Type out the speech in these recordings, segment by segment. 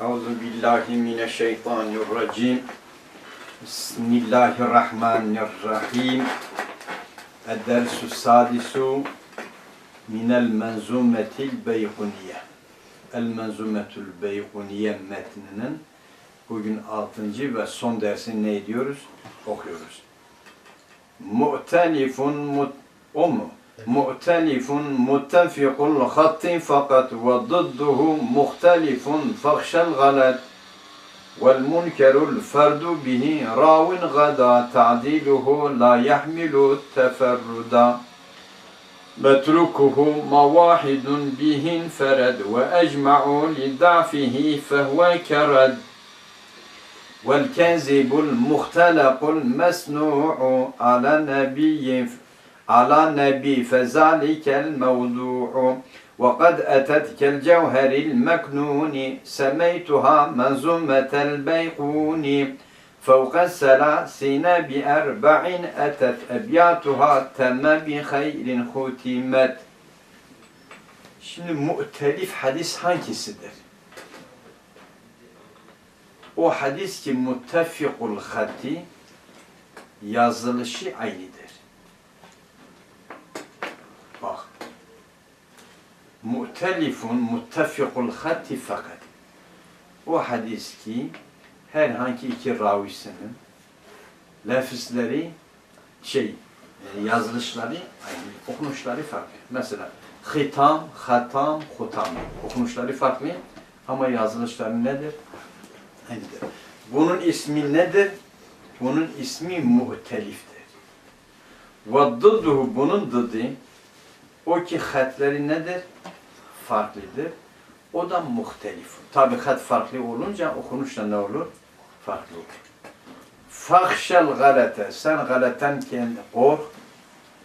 Euzu billahi mineşşeytanirracim. Bismillahirrahmanirrahim. Ed-dersu sadisu minel menzumetil beykuniye. El menzumetul beykuniye metninin bugün altıncı ve son dersini ne ediyoruz? Okuyoruz. Mu'telifun mut مؤتلف متفق الخط فقط وضده مختلف فاخشى الغلط. والمنكر الفرد به راو غدا تعديله لا يحمل التفردا متركه مواحد به انفرد وأجمع لضعفه فهو كرد. والكذب المختلق المصنوع على نبي على نبي فذلك الموضوع وقد أتت كالجوهر المكنون سميتها منظومة البيقون فوق الثلاثين بأربع أتت أبياتها تم بخير ختمت Şimdi mu'telif hadis hangisidir? O hadis ki muttafikul hatti yazılışı aynıdır. Mu'telifun muttafikul hatti fakat. O hadis ki herhangi iki ravisinin lafızları şey e, yazılışları okunuşları farklı. Mesela hitam, hatam, hutam. Okunuşları farklı ama yazılışları nedir? Aynıdır. Bunun ismi nedir? Bunun ismi muhteliftir. Ve bunun dıdı o ki hatleri nedir? farklıdır. O da muhtelif. Tabikat farklı olunca okunuş da ne olur? Farklı olur. Fahşel galete. Sen galetten kendi kork.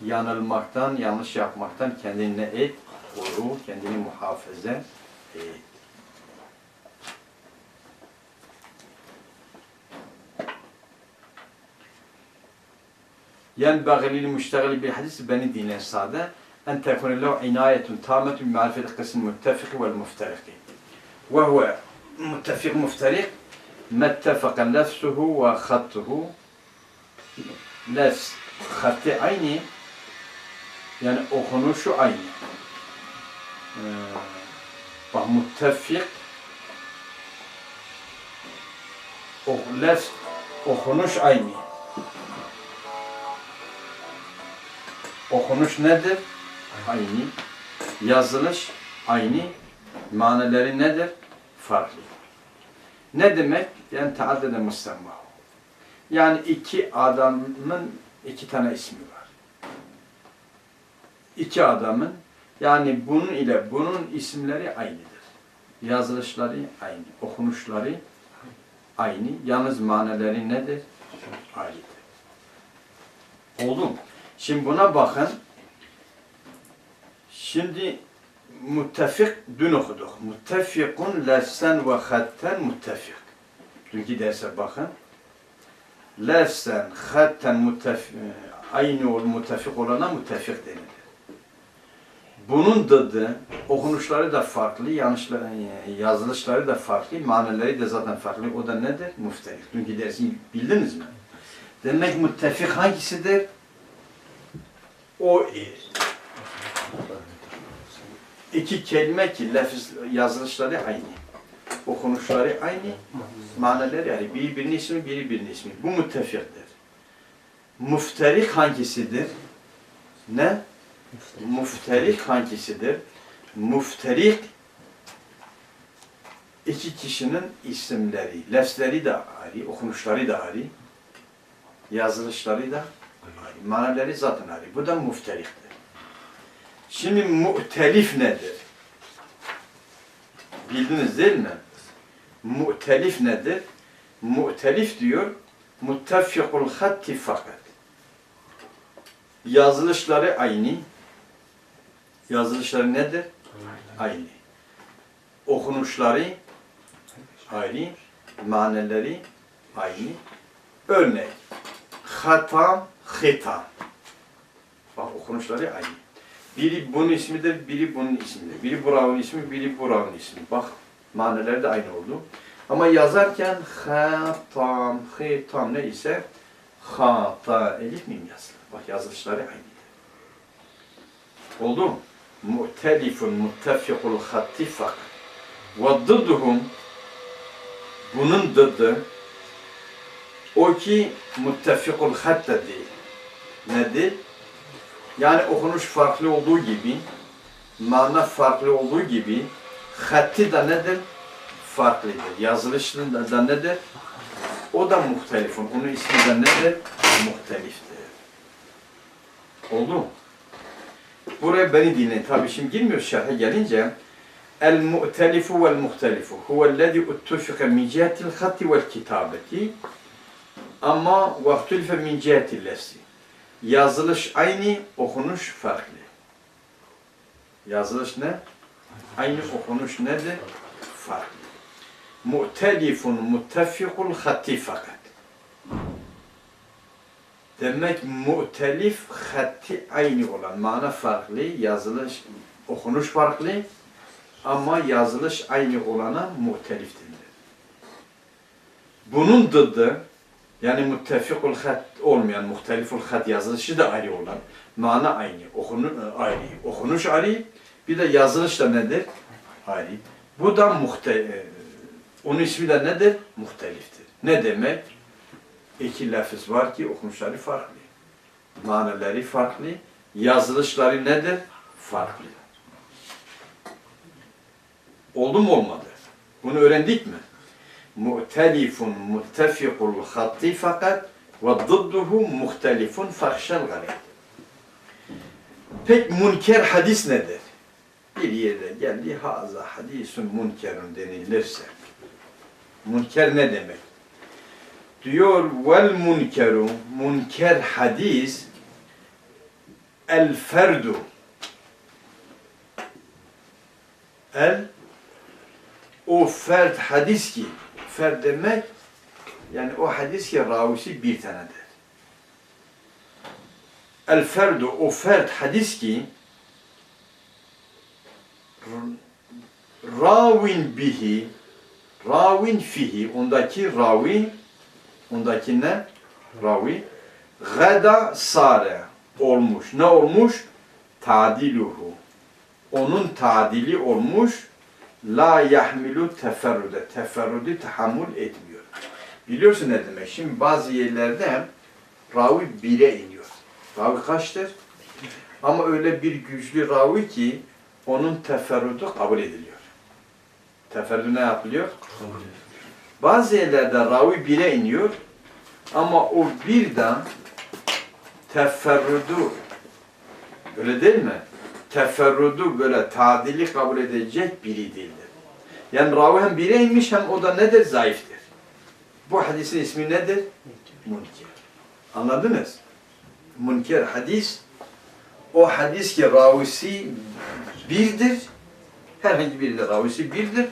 Yanılmaktan, yanlış yapmaktan kendine et. Koru, kendini muhafaza et. Yen bagilil müştegil bil hadis beni dinlen sade. أن تكون له عناية تامة بمعرفة القسم المتفق والمفترق. وهو متفق مفترق ما اتفق نفسه وخطه. نفس خط عيني يعني أخنوش عيني. آه متفق. نفس أخنوش عيني. Okunuş nedir? Aynı. Yazılış aynı. Manaları nedir? Farklı. Ne demek? Yani taaddede musamma. Yani iki adamın iki tane ismi var. İki adamın yani bunun ile bunun isimleri aynıdır. Yazılışları aynı. Okunuşları aynı. Yalnız manaları nedir? Ayrıdır. Oldu? Şimdi buna bakın. Şimdi muttefik dün okuduk. Muttefikun lefsen ve hatten muttefik. Dünkü derse bakın. Lefsen, hatten muttefik, aynı ol muttefik olana muttefik denilir. Bunun dıdı, okunuşları da farklı, yanlışları, yazılışları da farklı, manaları da zaten farklı. O da nedir? Mufterik. Dünkü dersi bildiniz mi? Demek muttefik hangisidir? o iki kelime ki lafız yazılışları aynı. Okunuşları aynı. Manaları yani biri birinin ismi, biri birinin ismi. Bu müttefiktir. Mufterik hangisidir? Ne? Mufterik hangisidir? Mufterik iki kişinin isimleri, lafzleri de ayrı, okunuşları da ayrı, yazılışları da Manaları zaten ayrı. Bu da mufteriktir. Şimdi mu'telif nedir? Bildiniz değil mi? Mu'telif nedir? Mu'telif diyor, muttafikul hatti fakat. Yazılışları aynı. Yazılışları nedir? Aynı. Okunuşları aynı. Manaları aynı. Örnek. Hatam, hitam. Bak okunuşları aynı. Biri bunun ismidir, biri bunun ismidir. Biri Burak'ın ismi, biri Burak'ın ismi. Bak Maneleri de aynı oldu. Ama yazarken hatam, hitam ne ise hata, elif mim yazılır. Bak yazılışları aynı. Oldu mu? Mu'telifun, muttefikul hatti fakat. Ve dıdduhum bunun dıddı o ki muttefikul hatta değil. Nedir? Yani okunuş farklı olduğu gibi, mana farklı olduğu gibi, hatti da nedir? Farklıdır. Yazılışında da nedir? O da muhtelifun. Onun ismi de nedir? Muhteliftir. Oldu mu? Buraya beni dinleyin. Tabi şimdi girmiyoruz şerhe gelince. El-mu'telifu vel-muhtelifu huvellezî uttufika min cihetil hatti vel kitabeti ama vaktülfe min cihetil lefsi. Yazılış aynı, okunuş farklı. Yazılış ne? Aynı okunuş nedir? Farklı. Mu'telifun muttefikul hatti fakat. Demek mu'telif hatti aynı olan, mana farklı, yazılış, okunuş farklı ama yazılış aynı olana mu'telif denilir. Bunun dıdı, yani muttefikul hat olmayan, muhteliful hat yazılışı da ayrı olan, mana aynı, okunu, ayrı, okunuş ayrı, bir de yazılış da nedir? Ayrı. Bu da muhte, e, onun ismi de nedir? Muhteliftir. Ne demek? İki lafız var ki okunuşları farklı. Manaları farklı. Yazılışları nedir? Farklı. Oldu mu olmadı? Bunu öğrendik mi? Mu'telifun muttefikul hatti fakat ve dıdduhu muhtelifun fahşel galib. Pek münker hadis nedir? Bir yerde geldi haza hadisun münkerun denilirse. Münker ne demek? Diyor vel münkeru münker hadis el ferdu el o fert hadis ki fert demek yani o hadis ki ravisi bir tanedir. El ferdu o fert hadis ki ravin bihi ravin fihi ondaki ravi ondaki ne? Ravi gada sare olmuş. Ne olmuş? Tadiluhu. Onun tadili olmuş. La yahmilu teferrude. Teferrudi tahammül etmiyor. Biliyorsun ne demek? Şimdi bazı yerlerde ravi bire iniyor. Ravi kaçtır? Ama öyle bir güçlü ravi ki onun teferrudu kabul ediliyor. Teferrudu ne yapılıyor? Bazı yerlerde ravi bire iniyor ama o birden teferrudu öyle değil mi? Teferrudu böyle tadili kabul edecek biri değildir. Yani ravi hem inmiş hem o da nedir? Zayıftır. Bu hadisin ismi nedir? Münker. Anladınız? Münker hadis o hadis ki ravisi birdir. Herhangi bir de ravisi birdir.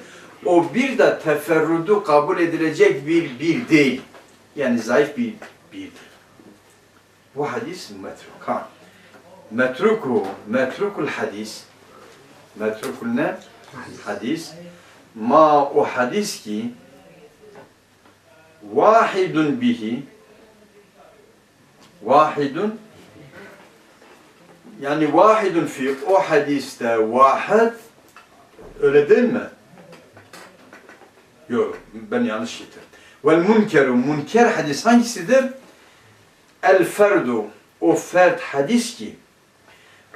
O bir de teferrudu kabul edilecek bir bir değil. Yani zayıf bir birdir. Bu hadis metruk. Ha. Metruku, metrukul hadis. Metrukul ne? Hadis. Ma o hadis ki vahidun bihi vahidun yani vahidun fi o hadiste vahid öyle değil mi? Yok ben yanlış getirdim. Vel münkeru münker hadis hangisidir? El ferdu o fert hadis ki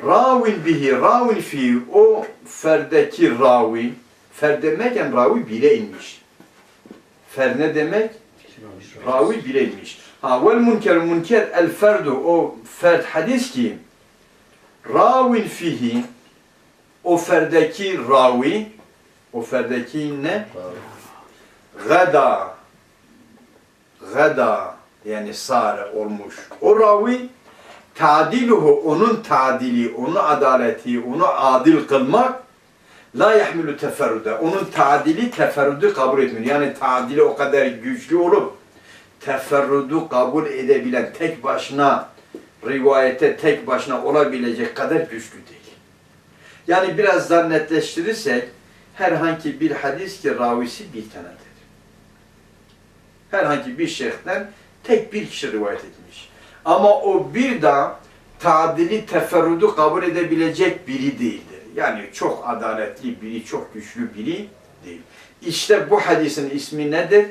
ravin bihi ravin fi o ferdeki ravi fer demek yani ravi bire inmiş. Fer ne demek? Ravi bire inmiş. Ha vel münker münker el ferdu o fert hadis ki ravin fihi o ferdeki ravi o ferdeki ne? Gada gada yani sare olmuş. O ravi tadiluhu onun tadili, onu adaleti, onu adil kılmak la yahmilu teferrude. Onun tadili teferrudu kabul etmiyor. Yani tadili o kadar güçlü olup teferrudu kabul edebilen tek başına rivayete tek başına olabilecek kadar güçlü değil. Yani biraz daha netleştirirsek herhangi bir hadis ki ravisi bir tanedir. Herhangi bir şeyhten tek bir kişi rivayet etmiş. Ama o bir daha tadili teferrudu kabul edebilecek biri değildir. Yani çok adaletli biri, çok güçlü biri değil. İşte bu hadisin ismi nedir?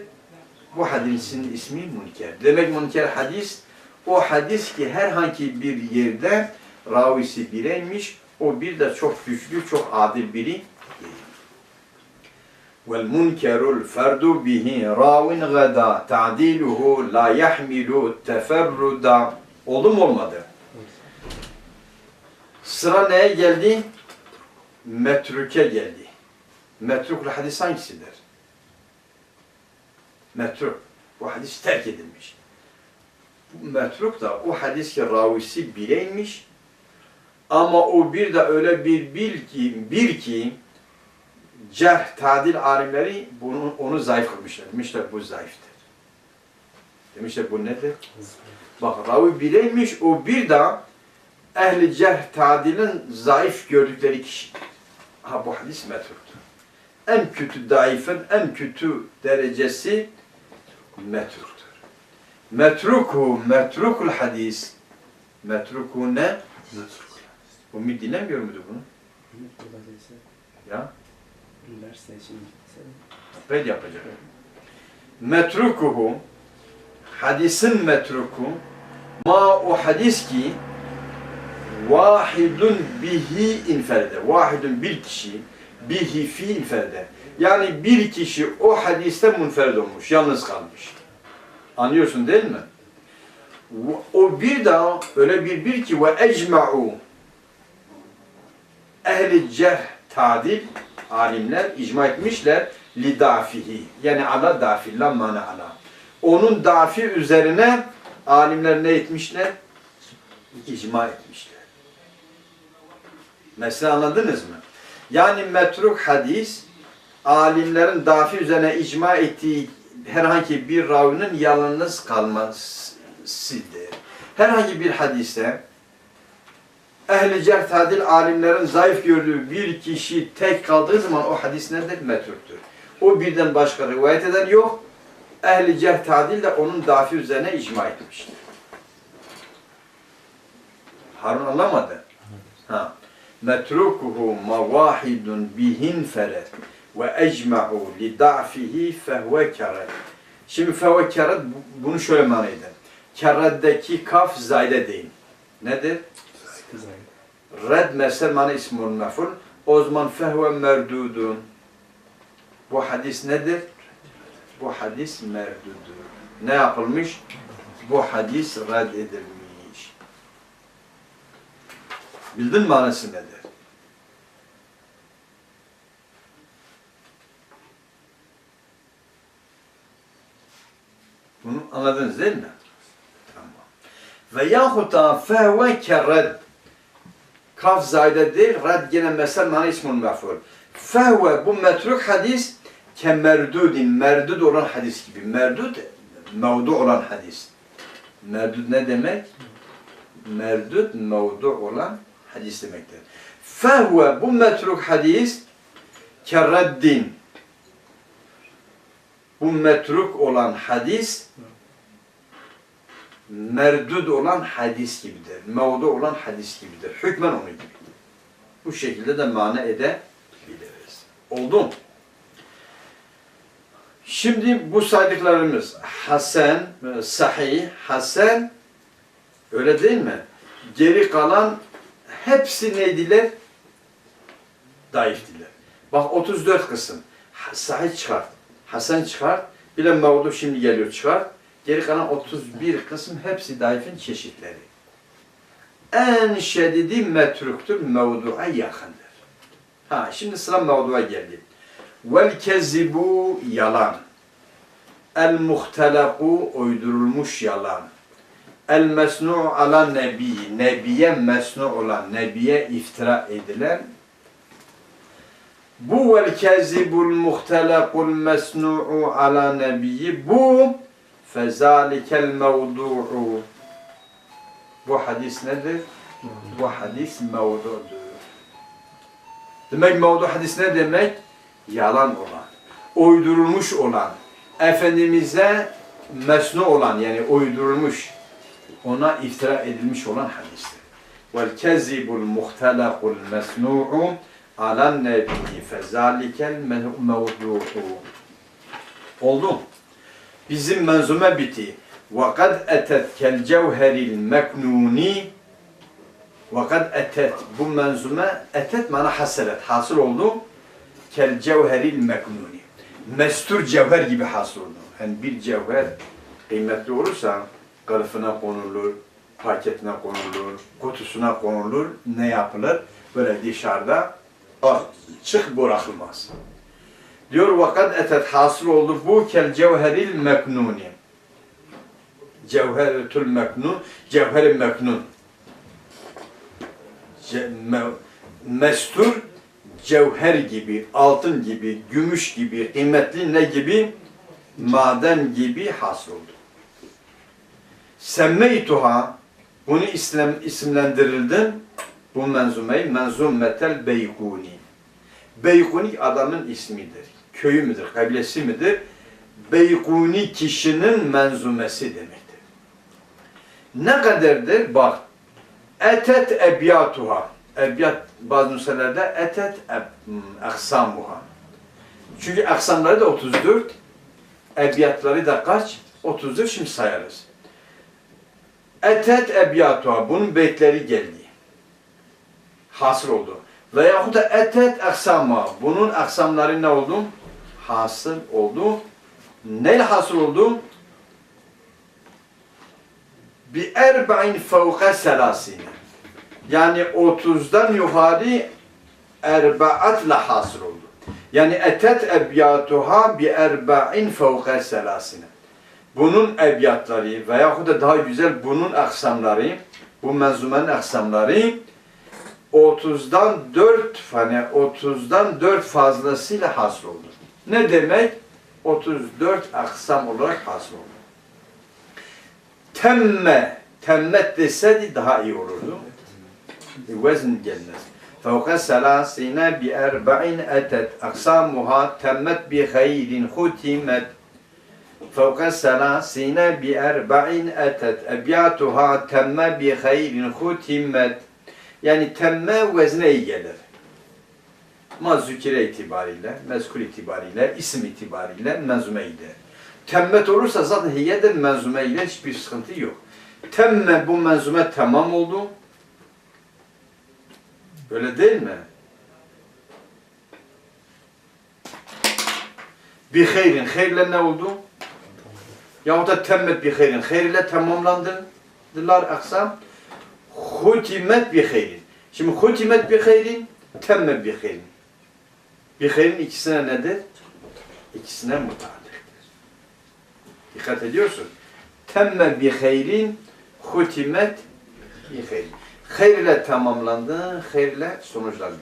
Bu hadisin ismi münker. Demek münker hadis, o hadis ki herhangi bir yerde ravisi bireymiş, o bir de çok güçlü, çok adil biri. والمنكر الفرد به راو غدا تعديله لا يحمل التفرد oldu mu olmadı? Sıra neye geldi? Metrüke geldi. Metrukul hadis hangisidir? Metruk. Bu hadis terk edilmiş. Bu metruk da o hadis ki ravisi bireymiş ama o bir de öyle bir bil ki, bir ki cerh, tadil alimleri bunu, onu zayıf kılmışlar. Demişler bu zayıftır. Demişler bu nedir? Bak ravi bireymiş o bir de ehli cerh tadilin zayıf gördükleri kişidir. Ha bu hadis metruktur. En kötü zayıfın en kötü derecesi metruktur. Metruku, metrukul hadis. Metruku ne? Ümit dinlemiyor muydu bunu? Ya? Ben yapacak. Metrukuhu hadisin metruku ma o hadis ki vahidun bihi inferede. Vahidun bir kişi bihi fi inferede. Yani bir kişi o hadiste munferid olmuş, yalnız kalmış. Anlıyorsun değil mi? O bir daha öyle bir bir ki ve ecma'u ehli cerh tadil alimler icma etmişler li dafihi yani ala dafi la mana ala. Onun dafi üzerine alimler ne etmişler? İcma etmişler. Mesela anladınız mı? Yani metruk hadis alimlerin dafi üzerine icma ettiği herhangi bir ravinin yalnız kalmasıdır. Herhangi bir hadiste ehli cerh tadil alimlerin zayıf gördüğü bir kişi tek kaldığı zaman o hadis nedir? Metruktur. O birden başka rivayet eden yok. Ehli cerh tadil de onun dafi üzerine icma etmiştir. Harun anlamadı. Ha. Metrukuhu mavahidun bihin feret ve ecma'u li da'fihi fehve keret. Şimdi fehve keret bunu şöyle mana eder. Kereddeki kaf zayde değil. Nedir? Red mesel mana ismun meful. O zaman fehve merdudun. Bu hadis nedir? Bu hadis merdudur. Ne yapılmış? Bu hadis red edilmiş. Bildin manası nedir? Bunu anladınız değil mi? Tamam. Ve yahut da fehve kerred. Kaf zayde değil, red gene mesel mana ismun meful. Fehve bu metruk hadis ke merdudin, merdud olan hadis gibi. Merdud, mevdu olan hadis. Merdud ne demek? Merdud, mevdu olan hadis demektir. Fehve bu metruk hadis ke reddin. Bu metruk olan hadis merdud olan hadis gibidir. Mevdu olan hadis gibidir. Hükmen onun gibi. Bu şekilde de mana edebiliriz. Oldu mu? Şimdi bu saydıklarımız Hasan, Sahih, Hasan öyle değil mi? Geri kalan hepsi neydiler? Daiftiler. Bak 34 kısım. Sahih çıkart. Hasan çıkart. Bir de mevdu şimdi geliyor çıkart. Geri kalan 31 kısım hepsi daifin çeşitleri. En şedidi metruktur, mevdu'a yakındır. Ha, şimdi sıra mevdu'a geldi. Vel kezibu yalan. El muhtelaku uydurulmuş yalan. El mesnu ala nebi. Nebiye mesnu olan, nebiye iftira edilen bu vel kezibul muhtelakul mesnu'u ala nebiyyi bu fezalikel mevdu'u bu hadis nedir? Bu hadis mevdudur. Demek mevdu hadis ne demek? yalan olan, uydurulmuş olan, Efendimiz'e mesnu olan yani uydurulmuş, ona iftira edilmiş olan hadistir. Kezibul muhtelakul mesnu'u alan nebiyyi fezalikel mevdu'u. Oldu. Bizim menzume biti. Kel cevheril meknuni ve kad etet. Bu menzume etet mana haselet. Hasıl oldu. Cevheril meknuni. Mestur cevher gibi hasıl oldu. Yani bir cevher kıymetli olursa kılıfına konulur, paketine konulur, kutusuna konulur. Ne yapılır? Böyle dışarıda açık bırakılmaz. Diyor vakat etet hasıl oldu bu kel cevheril meknuni. Cevheretül meknun, cevher meknun. Ce, me, mestur cevher gibi, altın gibi, gümüş gibi, kıymetli ne gibi? Maden gibi hasıl oldu. Semmeytuha bunu İslam isimlendirildim. Bu menzumeyi menzumetel beykuni. Beykuni adamın ismidir. Köyü müdür, kabilesi midir? Beykuni kişinin menzumesi demektir. Ne kadardır? Bak. Etet ebyatuha. Ebyat bazı nüshelerde etet eb, aksamuha. Çünkü aksamları da 34. Ebyatları da kaç? 34. Şimdi sayarız. Etet ebyatuha. Bunun beytleri geldi. Hasıl oldu. Veyahut da etet aksama. Bunun aksamları ne oldu? Hasıl oldu. Neyle hasıl oldu? Bi erba'in fevka selasine. Yani 30'dan yukarı erbaatla hasıl oldu. Yani etet ebyatuha bi erba'in fevka selasine. Bunun ebyatları veyahut da daha güzel bunun aksamları, bu menzumenin aksamları 30'dan 4 hani 30'dan 4 fazlasıyla hasıl oldu. Ne demek? 34 aksam olarak hasıl olur. Temme, temmet deseydi daha iyi olurdu. E, vezn gelmez. Fevka selasine bi erba'in etet aksamuha temmet bi hayrin hutimet Fevka selasine bi erba'in etet ebyatuha temme bi hayrin hutimet Yani temme vezne gelir. Mazükire itibariyle, mezkur itibariyle, isim itibariyle menzume ile. Temmet olursa zaten hiyedir menzume ile hiçbir sıkıntı yok. Temme bu menzume tamam oldu. Öyle değil mi? Bir hayrin, hayırle ne oldu? Yahut da temmet bir hayrin, hayır ile tamamlandılar aksam. Hutimet bir hayrin. Şimdi hutimet bir hayrin, temme bir hayrin. Bir hayrin ikisine nedir? İkisine mutalıktır. Dikkat ediyorsun. Temme bir hayrin, hutimet hayrin. Hayır ile tamamlandı, hayır ile sonuçlandı.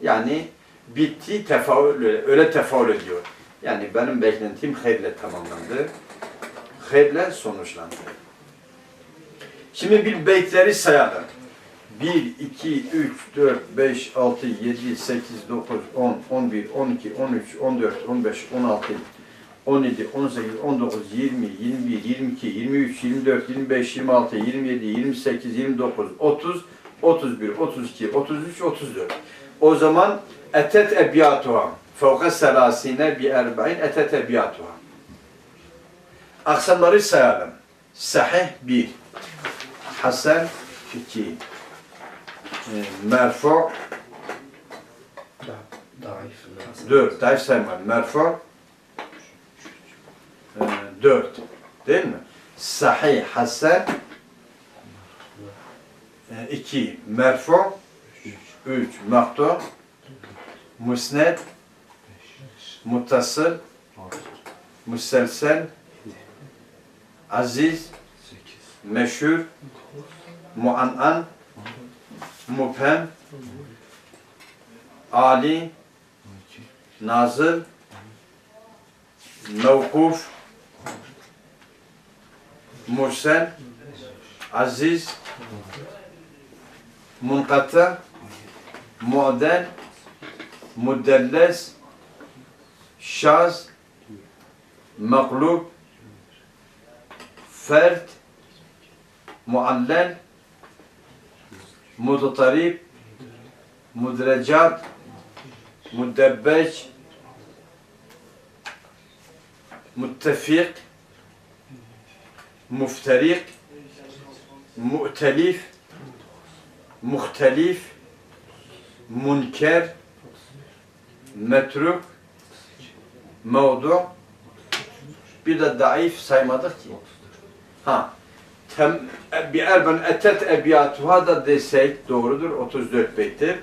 Yani bitti, tefaül, öyle tefaül ediyor. Yani benim beklentim hayır ile tamamlandı. Hayır ile sonuçlandı. Şimdi bir beytleri sayalım. 1, 2, 3, 4, 5, 6, 7, 8, 9, 10, 11, 12, 13, 14, 15, 16, 17, 18, 19, 20, 21, 22, 23, 24, 25, 26, 27, 28, 29, 30, 31, 32, 33, 34. O zaman etet ebiyatuha. Fevka selasine bi erba'in etet ebiyatuha. Aksamları sayalım. Sahih 1. Hasan 2. E, merfu Daif. 4. Daif sayma. Merfu 4. Değil mi? Sahih Hasan 2. Merfu 3. Maktu Musned Muttasıl Müsselsel Aziz Meşhur Muan'an Mubhem Ali Nazıl Mevkuf Mursel Aziz Munkata Mu'del Mudelles şaz, maklub, fert, muallel, mudtarib, mudrecat, mudebbeç, muttefik, mufterik, mu'telif, muhtelif, munker, metruk, mevdu, bir de daif saymadık ki. Ha, tem, bir erben etet ebiyatuha da desek doğrudur, 34 beyttir.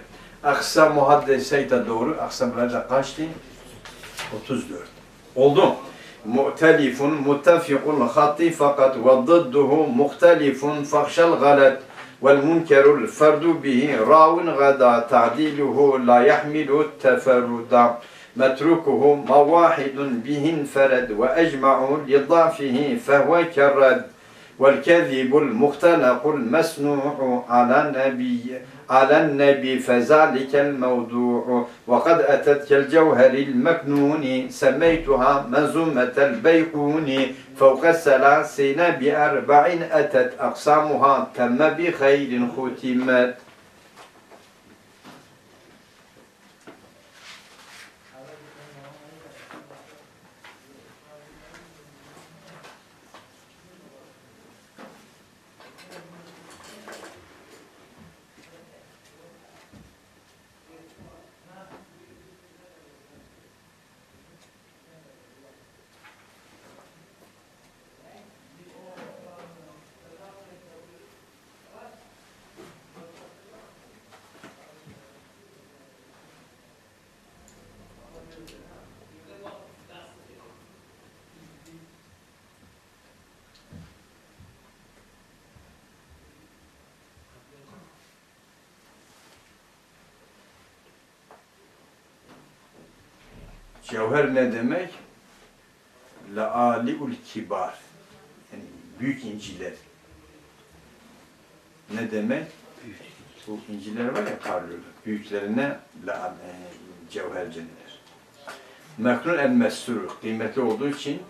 Aksamuha desek de doğru, aksamlar da kaçtı? 34. Oldu mu? Mu'telifun muttafiqul hatti fakat ve dıdduhu muhtelifun fakşal galet vel munkerul ferdu bihi ravun gada ta'diluhu la yahmilu teferruda metrukuhu mavahidun bihin fered ve ecma'u lidafihi fehve kerred والكذب المختلق المسنوع على النبي على النبي فذلك الموضوع. وقد أتت كالجوهر المكنون سميتها منظومة البيقون. فوق الثلاثين بأربع أتت أقسامها تم بخير ختمت. Cevher ne demek? Laaliul kibar. Yani büyük inciler. Ne demek? Bu inciler var ya parlıyorlar. Büyüklerine la, e, cevher denilir. Meknun el mestur. Kıymetli olduğu için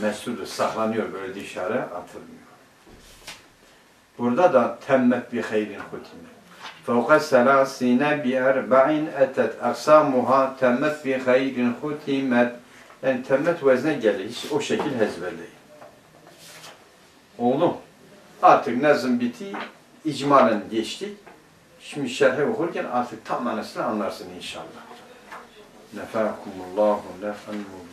mesturdur. Saklanıyor böyle dışarı atılmıyor. Burada da temmet bi hayrin hutimet. فوق الثلاثين بأربع أتت أقسامها تمت بخير ختمت yani temmet vezne gelir. Hiç o şekil ezberleyin. Oldu mu? Artık nazım bitti. İcmalen geçtik. Şimdi şerhi okurken artık tam manasını anlarsın inşallah. Nefakumullahu nefen mubin.